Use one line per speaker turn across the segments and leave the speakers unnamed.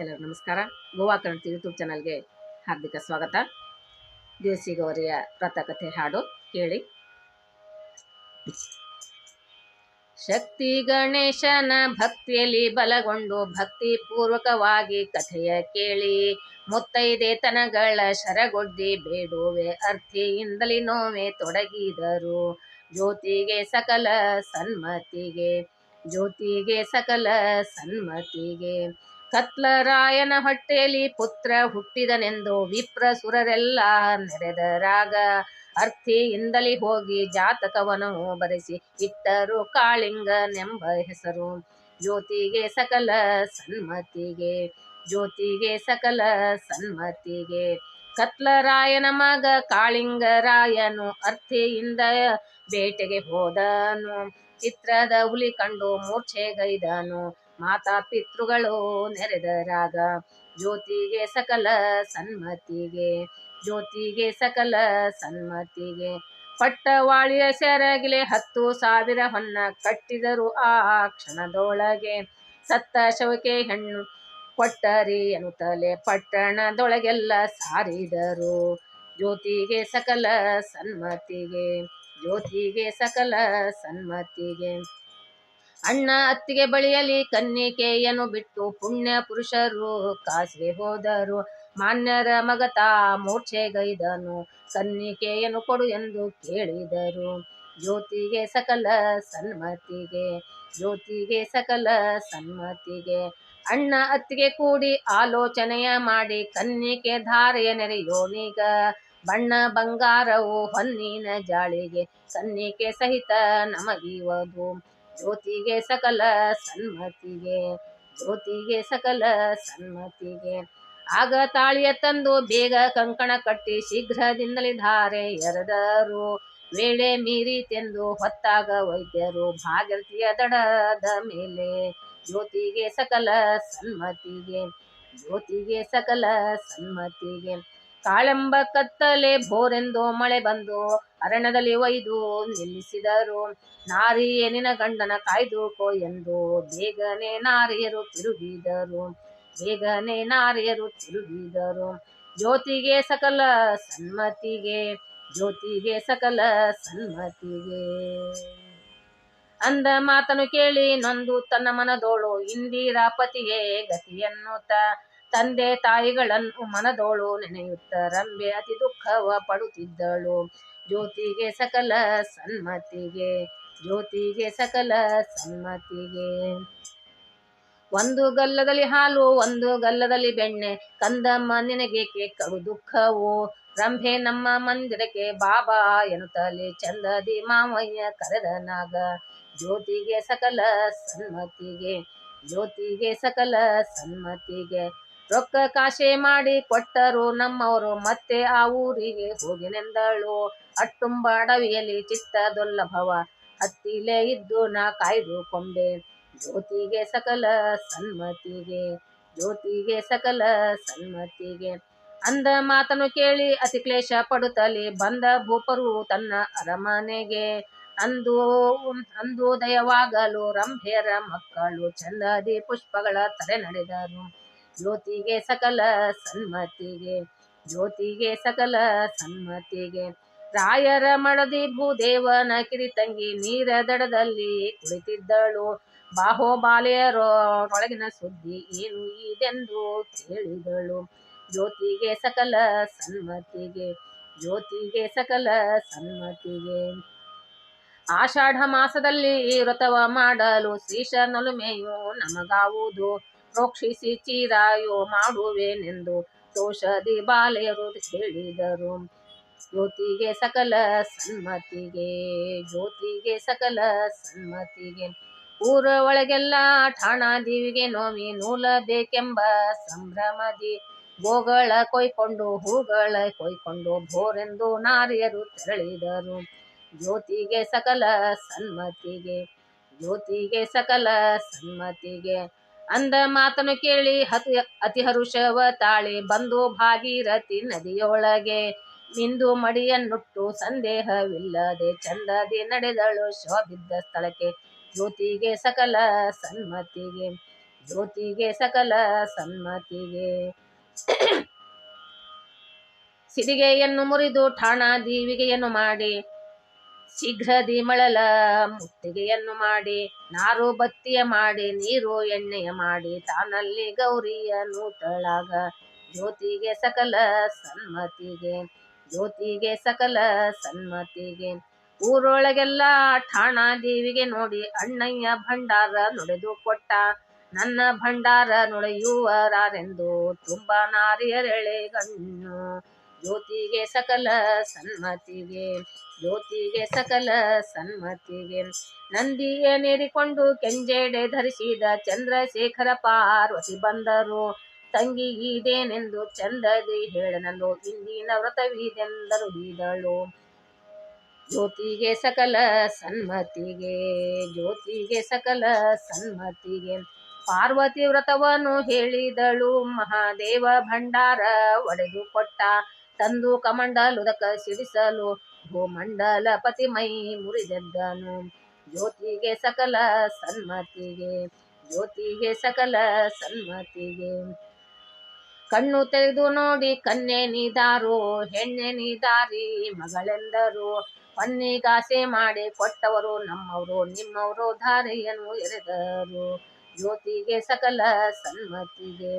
ಎಲ್ಲರಿಗೂ ನಮಸ್ಕಾರ. ಗೋವಾ ಕನ್ನಡ ಯೂಟ್ಯೂಬ್ ಚಾನಲ್ಗೆ ಹಾರ್ದಿಕ ಸ್ವಾಗತ. ದೇಸಿ ಗೌರಿಯ ವ್ರತಕಥೆ ಹಾಡು ಕೇಳಿ. ಶಕ್ತಿ ಗಣೇಶನ ಭಕ್ತಿಯಲ್ಲಿ ಬಲಗೊಂಡು ಭಕ್ತಿ ಪೂರ್ವಕವಾಗಿ ಕಥೆಯ ಕೇಳಿ. ಮುತ್ತೈದೆ ತನಗಳ ಶರಗೊಡ್ಡಿ ಬೇಡುವೆ ಅರ್ಥಿಯಿಂದಲೇ ನೋವೆ ತೊಡಗಿದರು. ಜ್ಯೋತಿಗೆ ಸಕಲ ಸನ್ಮತಿಗೆ, ಜ್ಯೋತಿಗೆ ಸಕಲ ಸನ್ಮತಿಗೆ. ಕತ್ಲರಾಯನ ಹೊಟ್ಟೆಯಲ್ಲಿ ಪುತ್ರ ಹುಟ್ಟಿದನೆಂದು ವಿಪ್ರ ಸುರರೆಲ್ಲ ನೆರೆದರಾಗ ಅರ್ಥಿಯಿಂದಲೇ ಹೋಗಿ ಜಾತಕವನು ಬರೆಸಿ ಇಟ್ಟರು ಕಾಳಿಂಗನೆಂಬ ಹೆಸರು. ಜ್ಯೋತಿಗೆ ಸಕಲ ಸನ್ಮತಿಗೆ, ಜ್ಯೋತಿಗೆ ಸಕಲ ಸನ್ಮತಿಗೆ. ಕತ್ಲರಾಯನ ಮಗ ಕಾಳಿಂಗರಾಯನು ಅರ್ಥಿಯಿಂದ ಬೇಟೆಗೆ ಹೋದನು. ಚಿತ್ರದ ಹುಲಿ ಕಂಡು ಮೂರ್ಛೆಗೈದನು. ಮಾತಾ ಪಿತೃಗಳು ನೆರೆದರಾಗ. ಜ್ಯೋತಿಗೆ ಸಕಲ ಸನ್ಮತಿಗೆ, ಜ್ಯೋತಿಗೆ ಸಕಲ ಸನ್ಮತಿಗೆ. ಪಟ್ಟವಾಳಿಯ ಸೆರಗಿಲೆ ಹತ್ತು ಸಾವಿರ ಹೊನ್ನ ಕಟ್ಟಿದರು ಆ ಕ್ಷಣದೊಳಗೆ. ಸತ್ತ ಶವಕೆ ಹೆಣ್ಣು ಕೊಟ್ಟರಿ ಎನ್ನುತ್ತಲೇ ಪಟ್ಟಣದೊಳಗೆಲ್ಲ ಸಾರಿದರು. ಜ್ಯೋತಿಗೆ ಸಕಲ ಸನ್ಮತಿಗೆ, ಜ್ಯೋತಿಗೆ ಸಕಲ ಸನ್ಮತಿಗೆ. ಅಣ್ಣ ಅತ್ತಿಗೆ ಬಳಿಯಲಿ ಕನ್ನಿಕೆಯನ್ನು ಬಿಟ್ಟು ಪುಣ್ಯ ಪುರುಷರು ಕಾಸಿಗೆ ಹೋದರು. ಮಾನ್ಯರ ಮಗತ ಮೂರ್ಛೆಗೈದನು ಕನ್ನಿಕೆಯನ್ನು ಕೊಡು ಎಂದು ಕೇಳಿದರು. ಜ್ಯೋತಿಗೆ ಸಕಲ ಸನ್ಮತಿಗೆ, ಜ್ಯೋತಿಗೆ ಸಕಲ ಸನ್ಮತಿಗೆ. ಅಣ್ಣ ಅತ್ತಿಗೆ ಕೂಡಿ ಆಲೋಚನೆಯ ಮಾಡಿ ಕನ್ನಿಕೆ ಧಾರೆಯ ನೆರೆಯೋನೀಗ ಬಣ್ಣ ಬಂಗಾರವು ಹೊನ್ನಿನ ಜಾಳಿಗೆ ಸನ್ನಿಕೆ ಸಹಿತ ನಮಗಿವದು. ಜ್ಯೋತಿಗೆ ಸಕಲ ಸನ್ಮತಿಗೆ, ಜ್ಯೋತಿಗೆ ಸಕಲ ಸನ್ಮತಿಗೆ. ಆಗ ತಾಳಿಯ ತಂದು ಬೇಗ ಕಂಕಣ ಕಟ್ಟಿ ಶೀಘ್ರದಿಂದಲೇ ಧಾರೆ ಎರೆದರು. ವೇಳೆ ಮೀರಿತೆಂದು ಹೊತ್ತಾಗ ವೈದ್ಯರು ಭಾಗ್ಯತಿಯ ದಡದ ಮೇಲೆ, ಜ್ಯೋತಿಗೆ ಸಕಲ ಸನ್ಮತಿಗೆ, ಜ್ಯೋತಿಗೆ ಸಕಲ ಸನ್ಮತಿಗೆ. ಕಾಳೆಂಬ ಕತ್ತಲೆ ಭೋರೆಂದು ಮಳೆ ಬಂದು ಅರಣ್ಯದಲ್ಲಿ ಒಯ್ದು ನಿಲ್ಲಿಸಿದರು. ನಾರಿ ಏನಿನ ಗಂಡನ ಕಾಯ್ದುಕೋ ಎಂದು ಬೇಗನೆ ನಾರಿಯರು ತಿರುಗಿದರು. ಬೇಗನೆ ನಾರಿಯರು ತಿರುಗಿದರು. ಜ್ಯೋತಿಗೆ ಸಕಲ ಸನ್ಮತಿಗೆ, ಜ್ಯೋತಿಗೆ ಸಕಲ ಸನ್ಮತಿಗೆ. ಅಂದ ಮಾತನು ಕೇಳಿ ನೊಂದು ತನ್ನ ಮನದೋಳು ಇಂದಿರಾಪತಿಗೆ ಗತಿಯನ್ನುತ್ತ, ತಂದೆ ತಾಯಿಗಳನ್ನು ಮನದೋಳು ನೆನೆಯುತ್ತ ರಂಬೆ ಅತಿ ದುಃಖವ ಪಡುತ್ತಿದ್ದಳು. ಜ್ಯೋತಿಗೆ ಸಕಲ ಸನ್ಮತಿಗೆ, ಜ್ಯೋತಿಗೆ ಸಕಲ ಸನ್ಮತಿಗೆ. ಒಂದು ಗಲ್ಲದಲ್ಲಿ ಹಾಲು, ಒಂದು ಗಲ್ಲದಲ್ಲಿ ಬೆಣ್ಣೆ, ಕಂದಮ್ಮ ನಿನಗೇಕೆ ಕಡು ದುಃಖವು? ರಂಭೆ ನಮ್ಮ ಮಂದಿರಕ್ಕೆ ಬಾಬಾ ಎನ್ನುತ್ತಲೇ ಚಂದದಿ ಮಾವಯ್ಯ ಕರೆದನಾಗ ಜ್ಯೋತಿಗೆ ಸಕಲ ಸನ್ಮತಿಗೆ, ಜ್ಯೋತಿಗೆ ಸಕಲ ಸನ್ಮತಿಗೆ. ರೊಕ್ಕ ಕಾಶೆ ಮಾಡಿ ಕೊಟ್ಟರು ನಮ್ಮವರು, ಮತ್ತೆ ಆ ಊರಿಗೆ ಹೋಗಿನೆಂದಳು ಅಟ್ಟುಂಬ ಅಡವಿಯಲ್ಲಿ ಚಿತ್ತದೊಲ್ಲಭವ ಹತ್ತಿಲೆ ಇದ್ದು ನಾ ಕಾಯ್ದುಕೊಂಡೆ ಜ್ಯೋತಿಗೆ ಸಕಲ ಸನ್ಮತಿಗೆ, ಜ್ಯೋತಿಗೆ ಸಕಲ ಸನ್ಮತಿಗೆ. ಅಂದ ಮಾತನು ಕೇಳಿ ಅತಿ ಕ್ಲೇಶ ಪಡುತ್ತಲಿ ಬಂದ ಭೂಪರು ತನ್ನ ಅರಮನೆಗೆ. ಅಂದು ಅಂದು ದಯವಾಗಲು ರಂಭೆರ ಮಕ್ಕಳು ಚಂದದಿ ಪುಷ್ಪಗಳ ತಲೆ ನಡೆದರು. ಜ್ಯೋತಿಗೆ ಸಕಲ ಸನ್ಮತಿಗೆ, ಜ್ಯೋತಿಗೆ ಸಕಲ ಸನ್ಮತಿಗೆ. ರಾಯರ ಮಡದಿ ಭೂದೇವನ ಕಿರಿತಂಗಿ ನೀರ ದಡದಲ್ಲಿ ಕುಳಿತಿದ್ದಳು. ಬಾಹೋಬಾಲೆಯರೊಳಗಿನ ಸುದ್ದಿ ಏನು ಇದೆಂದು ಕೇಳಿದಳು. ಜ್ಯೋತಿಗೆ ಸಕಲ ಸನ್ಮತಿಗೆ, ಜ್ಯೋತಿಗೆ ಸಕಲ ಸನ್ಮತಿಗೆ. ಆಷಾಢ ಮಾಸದಲ್ಲಿ ವ್ರತವ ಮಾಡಲು ಶ್ರೀಶನೊಲುಮೆಯು ನಮಗಾವುದು. ಪ್ರೋಕ್ಷಿಸಿ ಚೀರಾಯೋ ಮಾಡುವೆನೆಂದು ತೋಷದಿ ಬಾಲೆಯರು ಹೇಳಿದರು. ಜ್ಯೋತಿಗೆ ಸಕಲ ಸನ್ಮತಿಗೆ, ಜ್ಯೋತಿಗೆ ಸಕಲ ಸನ್ಮತಿಗೆ. ಊರ ಒಳಗೆಲ್ಲ ಠಾಣಾದೇವಿಗೆ ನೋವಿ ನೂಲ ಬೇಕೆಂಬ ಸಂಭ್ರಮದಿ. ಗೋಗಳ ಕೊಯ್ಕೊಂಡು, ಹೂಗಳ ಕೊಯ್ಕೊಂಡು ಭೋರೆಂದು ನಾರಿಯರು ತೆರಳಿದರು. ಜ್ಯೋತಿಗೆ ಸಕಲ ಸನ್ಮತಿಗೆ, ಜ್ಯೋತಿಗೆ ಸಕಲ ಸನ್ಮತಿಗೆ. ಅಂದ ಮಾತನು ಕೇಳಿ ಹತಿ, ಅತಿ ಹರುಷವ ತಾಳಿ ಬಂದು ಭಾಗೀರಥಿ ನದಿಯೊಳಗೆ ನಿಂದು ಮಡಿಯನ್ನುಟ್ಟು ಸಂದೇಹವಿಲ್ಲದೆ ಚಂದದಿ ನಡೆದಳು ಶವ ಬಿದ್ದ ಸ್ಥಳಕ್ಕೆ. ಜ್ಯೋತಿಗೆ ಸಕಲ ಸನ್ಮತಿಗೆ, ಜ್ಯೋತಿಗೆ ಸಕಲ ಸನ್ಮತಿಗೆ. ಸಿರಿಗೆಯನ್ನು ಮುರಿದು ಠಾಣ ದೀವಿಗೆಯನ್ನು ಮಾಡಿ ಶೀಘ್ರದಿ ಮಳಲ ಮುತ್ತಿಗೆಯನ್ನು ಮಾಡಿ, ನಾರು ಬತ್ತಿಯ ಮಾಡಿ, ನೀರು ಎಣ್ಣೆಯ ಮಾಡಿ, ತಾನಲ್ಲಿ ಗೌರಿಯ ನೂತಳಾಗ ಜ್ಯೋತಿಗೆ ಸಕಲ ಸನ್ಮತಿಗೆ, ಜ್ಯೋತಿಗೆ ಸಕಲ ಸನ್ಮತಿಗೆ. ಊರೊಳಗೆಲ್ಲ ಠಾಣ ದೇವಿಗೆ ನೋಡಿ, ಅಣ್ಣಯ್ಯ ಭಂಡಾರ ನುಡಿದು ಕೊಟ್ಟ, ನನ್ನ ಭಂಡಾರ ನುಡಿಯುವರಾರೆಂದು ತುಂಬಾ ನಾರಿಯರೆಳೆ ಗಣ್ಣು. ಜ್ಯೋತಿಗೆ ಸಕಲ ಸನ್ಮತಿಗೆ, ಜ್ಯೋತಿಗೆ ಸಕಲ ಸನ್ಮತಿಗೆ. ನಂದಿಯ ನೇರಿಕೊಂಡು ಕೆಂಜೆಡೆ ಧರಿಸಿದ ಚಂದ್ರಶೇಖರ ಪಾರ್ವತಿ ಬಂದರು. ತಂಗಿ ಇದೇನೆಂದು ಚಂದದಿ ಹೇಳನಲು ಇಂದಿನ ವ್ರತವಿದೆಂದರು ಬೀದಳು ಜ್ಯೋತಿಗೆ ಸಕಲ ಸನ್ಮತಿಗೆ, ಜ್ಯೋತಿಗೆ ಸಕಲ ಸನ್ಮತಿಗೆ. ಪಾರ್ವತಿ ವ್ರತವನ್ನು ಹೇಳಿದಳು, ಮಹಾದೇವ ಭಂಡಾರ ಒಡೆದು ಕೊಟ್ಟ. ತಂದು ಕಮಂಡಲುದಕ ಸಿಡಿಸಲು ಭೂಮಂಡಲ ಪತಿ ಮೈ ಮುರಿದೆದ್ದನು. ಜ್ಯೋತಿಗೆ ಸಕಲ ಸನ್ಮತಿಗೆ, ಜ್ಯೋತಿಗೆ ಸಕಲ ಸನ್ಮತಿಗೆ. ಕಣ್ಣು ತೆಗೆದು ನೋಡಿ ಕನ್ನೆ ನೀದಾರು, ಹೆಣ್ಣೆ ನೀದಾರಿ, ಮಗಳೆಂದರು. ಪನ್ನಿಗಾಸೆ ಮಾಡಿ ಕೊಟ್ಟವರು ನಮ್ಮವರು, ನಿಮ್ಮವರು ಧಾರೆಯನ್ನು ಎರೆದರು. ಜ್ಯೋತಿಗೆ ಸಕಲ ಸನ್ಮತಿಗೆ,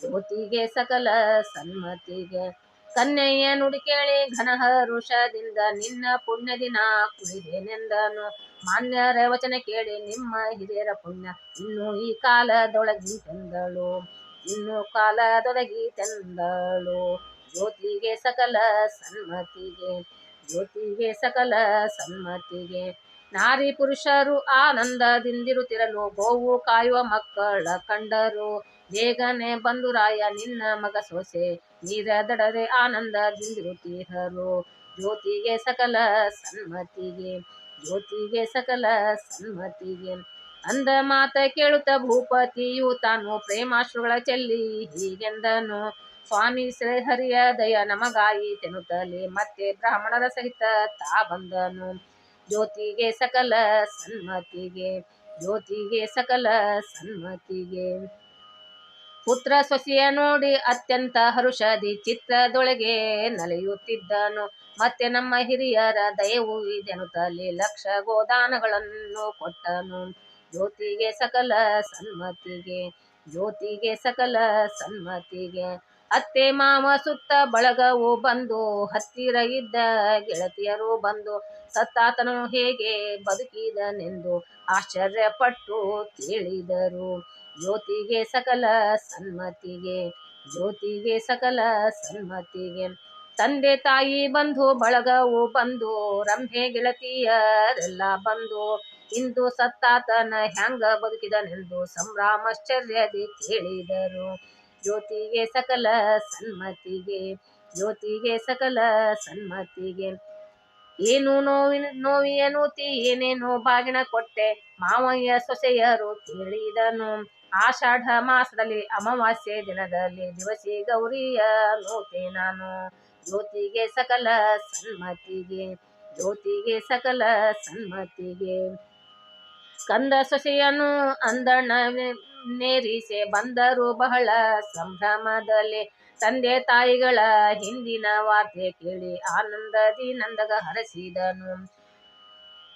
ಜ್ಯೋತಿಗೆ ಸಕಲ ಸನ್ಮತಿಗೆ. ಕನ್ಯೆಯ ನುಡಿ ಕೇಳಿ ಘನಹರುಷದಿಂದ ನಿನ್ನ ಪುಣ್ಯ ದಿನ ಕುಳಿದೇನೆಂದನು ಮಾನ್ಯರ ವಚನ ಕೇಳಿ ನಿಮ್ಮ ಹಿರಿಯರ ಪುಣ್ಯ ಇನ್ನು ಈ ಕಾಲದೊಳಗಿ ತೆಂದಳು ಇನ್ನು ಕಾಲದೊಳಗಿ ತೆಂದಳು ಜ್ಯೋತಿಗೆ ಸಕಲ ಸನ್ಮತಿಗೆ, ಜ್ಯೋತಿಗೆ ಸಕಲ ಸನ್ಮತಿಗೆ. ನಾರಿ ಪುರುಷರು ಆನಂದದಿಂದಿರುತ್ತಿರಲು ಗೋವು ಕಾಯುವ ಮಕ್ಕಳ ಕಂಡರು. ಬೇಗನೆ ಬಂದು ರಾಯ, ನಿನ್ನ ಮಗ ಸೊಸೆ ನೀರ ದಡರೆ ಹರೋ ಜ್ಯೋತಿಗೆ ಸಕಲ ಸನ್ಮತಿಗೆ, ಜ್ಯೋತಿಗೆ ಸಕಲ ಸನ್ಮತಿಗೆ. ಅಂದ ಮಾತ ಕೇಳುತ್ತ ಭೂಪತಿಯು ತಾನು ಪ್ರೇಮಾಶ್ರುಗಳ ಚೆಲ್ಲಿ ಹೀಗೆಂದನು. ಸ್ವಾಮಿ ಶ್ರೀಹರಿಯ ದಯ ನಮಗಾಯಿ ತೆನುತ್ತಲೇ ಮತ್ತೆ ಬ್ರಾಹ್ಮಣರ ಸಹಿತ ತಾ ಬಂದನು. ಜ್ಯೋತಿಗೆ ಸಕಲ ಸನ್ಮತಿಗೆ, ಜ್ಯೋತಿಗೆ ಸಕಲ ಸನ್ಮತಿಗೆ. ಪುತ್ರ ಸೊಸೆಯ ನೋಡಿ ಅತ್ಯಂತ ಹರುಷದಿ ಚಿತ್ರದೊಳಗೆ ನಲಿಯುತ್ತಿದ್ದನು. ಮತ್ತೆ ನಮ್ಮ ಹಿರಿಯರ ದಯವು ಜನತಲ್ಲಿ ಲಕ್ಷ ಗೋದಾನಗಳನ್ನು ಕೊಟ್ಟನು. ಜ್ಯೋತಿಗೆ ಸಕಲ ಸನ್ಮತಿಗೆ, ಜ್ಯೋತಿಗೆ ಸಕಲ ಸನ್ಮತಿಗೆ. ಅತ್ತೆ ಮಾವ ಸುತ್ತ ಬಳಗವು ಬಂದು, ಹತ್ತಿರ ಇದ್ದ ಗೆಳತಿಯರು ಬಂದು, ಸತ್ತಾತನು ಹೇಗೆ ಬದುಕಿದನೆಂದು ಆಶ್ಚರ್ಯಪಟ್ಟು ಕೇಳಿದರು. ಜ್ಯೋತಿಗೆ ಸಕಲ ಸನ್ಮತಿಗೆ, ಜ್ಯೋತಿಗೆ ಸಕಲ ಸನ್ಮತಿಗೆ. ತಂದೆ ತಾಯಿ ಬಂಧು, ಬಳಗವು ಬಂದು, ರಂಭೆ ಗೆಳತಿಯರೆಲ್ಲ ಬಂದು, ಇಂದು ಸತ್ತಾತನ ಹ್ಯಾಂಗ ಬದುಕಿದನೆಂದು ಸಂಭ್ರಮಾಶ್ಚರ್ಯದಿ ಕೇಳಿದರು. ಜ್ಯೋತಿಗೆ ಸಕಲ ಸನ್ಮತಿಗೆ, ಜ್ಯೋತಿಗೆ ಸಕಲ ಸನ್ಮತಿಗೆ. ಏನು ನೋವಿನ ನೋವಿಯನು ಏನೇನೋ ಬಾಗಿನ ಕೊಟ್ಟೆ, ಮಾವಯ್ಯ ಸೊಸೆಯರು ಕೇಳಿದನು. ಆಷಾಢ ಮಾಸದಲ್ಲಿ, ಅಮಾವಾಸ್ಯೆ ದಿನದಲ್ಲಿ, ದಿವಸಿ ಗೌರಿಯ ನೋತೆ ನಾನು. ಜ್ಯೋತಿಗೆ ಸಕಲ ಸನ್ಮತಿಗೆ, ಜ್ಯೋತಿಗೆ ಸಕಲ ಸನ್ಮತಿಗೆ. ಕಂದ ಸೊಸೆಯನು ಅಂದಣ ನೇರಿಸೆ ಬಂದರು ಬಹಳ ಸಂಭ್ರಮದಲ್ಲಿ. ತಂದೆ ತಾಯಿಗಳ ಹಿಂದಿನ ವಾರ್ತೆ ಕೇಳಿ ಆನಂದದಿ ನಂದಗ ಹರಸಿದನು.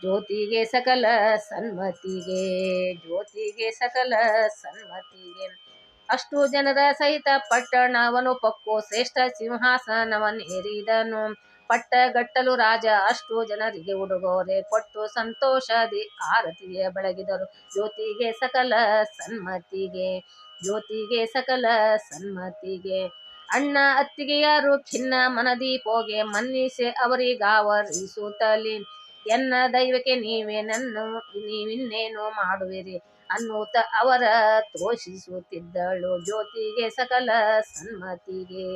ಜ್ಯೋತಿಗೆ ಸಕಲ ಸನ್ಮತಿಗೆ, ಜ್ಯೋತಿಗೆ ಸಕಲ ಸನ್ಮತಿಗೆ. ಅಷ್ಟು ಜನರ ಸಹಿತ ಪಟ್ಟಣವನು ಪಕ್ಕು ಶ್ರೇಷ್ಠ ಸಿಂಹಾಸನವನ್ನೇರಿದನು. ಪಟ್ಟಗಟ್ಟಲು ರಾಜ, ಅಷ್ಟು ಜನರಿಗೆ ಉಡುಗೊರೆ ಕೊಟ್ಟು ಸಂತೋಷದಿ ಆರತಿಯ ಬೆಳಗಿದರು. ಜ್ಯೋತಿಗೆ ಸಕಲ ಸನ್ಮತಿಗೆ, ಜ್ಯೋತಿಗೆ ಸಕಲ ಸನ್ಮತಿಗೆ. ಅಣ್ಣ ಅತ್ತಿಗೆಯರು ಖಿನ್ನ ಮನದಿ ಪೋಗೆ ಮನ್ನಿಸೆ ಅವರಿಗಾವರಿಸುತ್ತಲಿ ಎನ್ನ ದೈವಕ್ಕೆ ನೀವೇ ನನ್ನ, ನೀವಿನ್ನೇನು ಮಾಡುವಿರಿ? ಅನ್ನುತ್ತ ಅವರ ತೋಷಿಸುತ್ತಿದ್ದಳು ಜ್ಯೋತಿಗೆ ಸಕಲ ಸನ್ಮತಿಗೆ,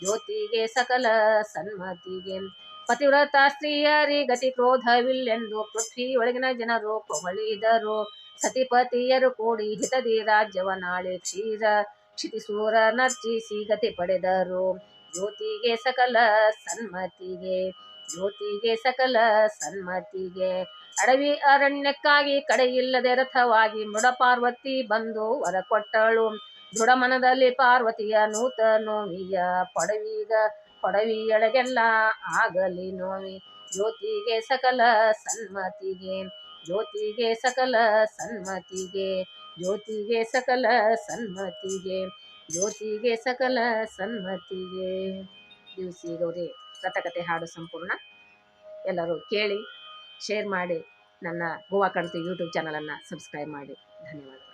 ಜ್ಯೋತಿಗೆ ಸಕಲ ಸನ್ಮತಿಗೆ. ಪತಿವ್ರತ ಸ್ತ್ರೀಯರಿ ಗತಿ ಕ್ರೋಧವಿಲ್ಲೆಂದು ಪೃಥ್ವಿಯೊಳಗಿನ ಜನರು ಹೊಗಳಿದರು ಸತಿಪತಿಯರು ಕೂಡಿ ಹಿತದಿ ರಾಜ್ಯವ ನಾಳೆ ಕ್ಷೀರ ಕ್ಷಿತಿಸೂರ ನರ್ಚಿಸಿ ಗತಿ ಪಡೆದರು. ಜ್ಯೋತಿಗೆ ಸಕಲ ಸನ್ಮತಿಗೆ, ಜ್ಯೋತಿಗೆ ಸಕಲ ಸನ್ಮತಿಗೆ. ಅಡವಿ ಅರಣ್ಯಕ್ಕಾಗಿ ಕಡೆಯಿಲ್ಲದೆ ರಥವಾಗಿ ಮೃಡ ಪಾರ್ವತಿ ಬಂದು ವರ ಕೊಟ್ಟಳು. ದೃಢ ಮನದಲ್ಲಿ ಪಾರ್ವತಿಯ ನೂತ ನೋವಿಯ ಪಡವೀಗ, ಪಡವಿಯೊಳಗೆಲ್ಲ ಆಗಲಿ ನೋವಿ. ಜ್ಯೋತಿಗೆ ಸಕಲ ಸನ್ಮತಿಗೆ, ಜ್ಯೋತಿಗೆ ಸಕಲ ಸನ್ಮತಿಗೆ, ಜ್ಯೋತಿಗೆ ಸಕಲ ಸನ್ಮತಿಗೆ, ಜ್ಯೋತಿಗೆ ಸಕಲ ಸನ್ಮತಿಗೆ. ದಿವಸಿ ಗೌರಿ ಕಥಕತೆ ಹಾಡು ಸಂಪೂರ್ಣ ಎಲ್ಲರೂ ಕೇಳಿ. ಶೇರ್ ಮಾಡಿ ನನ್ನ ಗೋವಾ ಕಣ್ತಿ ಯೂಟ್ಯೂಬ್ ಚಾನಲನ್ನು ಸಬ್ಸ್ಕ್ರೈಬ್ ಮಾಡಿ. ಧನ್ಯವಾದ.